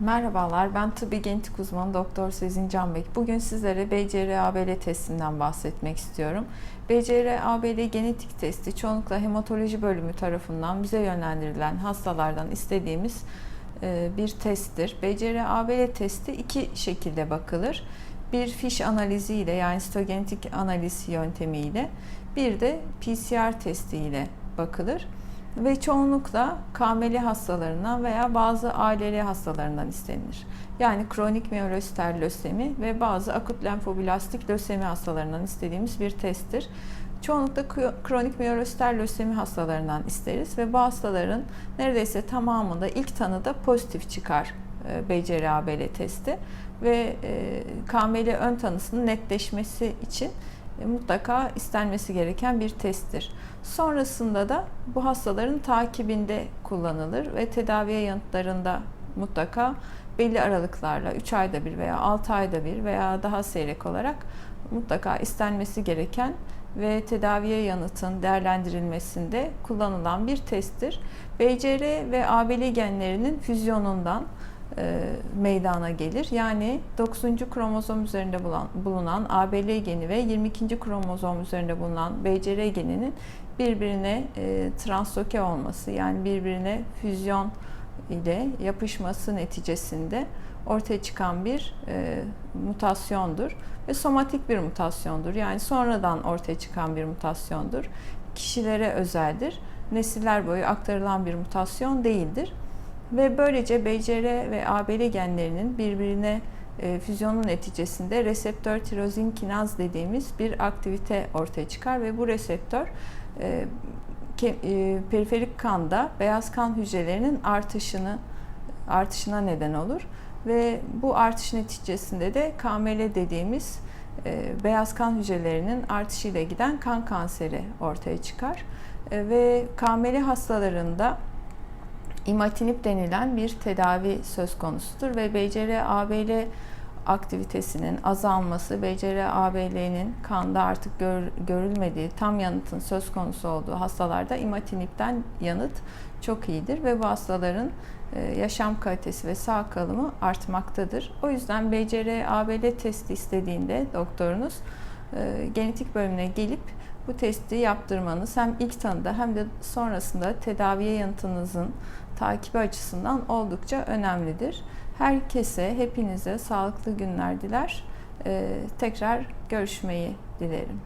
Merhabalar, ben tıbbi genetik uzmanı Doktor Sezin Canbek. Bugün sizlere BCR-ABL testinden bahsetmek istiyorum. BCR-ABL genetik testi çoğunlukla hematoloji bölümü tarafından bize yönlendirilen hastalardan istediğimiz e, bir testtir. BCR-ABL testi iki şekilde bakılır. Bir fiş analiziyle yani sitogenetik analiz yöntemiyle bir de PCR testiyle bakılır ve çoğunlukla KML hastalarından veya bazı aileli hastalarından istenir. Yani kronik miyelositer lösemi ve bazı akut lenfoblastik lösemi hastalarından istediğimiz bir testtir. Çoğunlukla kronik miyelositer lösemi hastalarından isteriz ve bu hastaların neredeyse tamamında ilk tanıda pozitif çıkar e, BCR-ABL testi ve e, KML ön tanısının netleşmesi için mutlaka istenmesi gereken bir testtir. Sonrasında da bu hastaların takibinde kullanılır ve tedaviye yanıtlarında mutlaka belli aralıklarla 3 ayda bir veya 6 ayda bir veya daha seyrek olarak mutlaka istenmesi gereken ve tedaviye yanıtın değerlendirilmesinde kullanılan bir testtir. BCR ve ABL genlerinin füzyonundan e, meydana gelir. Yani 9. kromozom üzerinde bulunan ABL geni ve 22. kromozom üzerinde bulunan BCR geninin birbirine e, transloke olması yani birbirine füzyon ile yapışması neticesinde ortaya çıkan bir e, mutasyondur ve somatik bir mutasyondur. Yani sonradan ortaya çıkan bir mutasyondur. Kişilere özeldir. Nesiller boyu aktarılan bir mutasyon değildir. Ve böylece BCR ve ABL genlerinin birbirine e, füzyonun neticesinde reseptör tirozin kinaz dediğimiz bir aktivite ortaya çıkar ve bu reseptör e, e, periferik kanda beyaz kan hücrelerinin artışını artışına neden olur. Ve bu artış neticesinde de KML dediğimiz beyaz kan hücrelerinin artışıyla giden kan kanseri ortaya çıkar. Ve KML hastalarında imatinib denilen bir tedavi söz konusudur ve BCR-ABL aktivitesinin azalması, BCR-ABL'nin kanda artık gör, görülmediği, tam yanıtın söz konusu olduğu hastalarda imatinibden yanıt çok iyidir ve bu hastaların e, yaşam kalitesi ve sağ kalımı artmaktadır. O yüzden BCR-ABL testi istediğinde doktorunuz e, genetik bölümüne gelip bu testi yaptırmanız hem ilk tanıda hem de sonrasında tedaviye yanıtınızın takibi açısından oldukça önemlidir. Herkese, hepinize sağlıklı günler diler. Ee, tekrar görüşmeyi dilerim.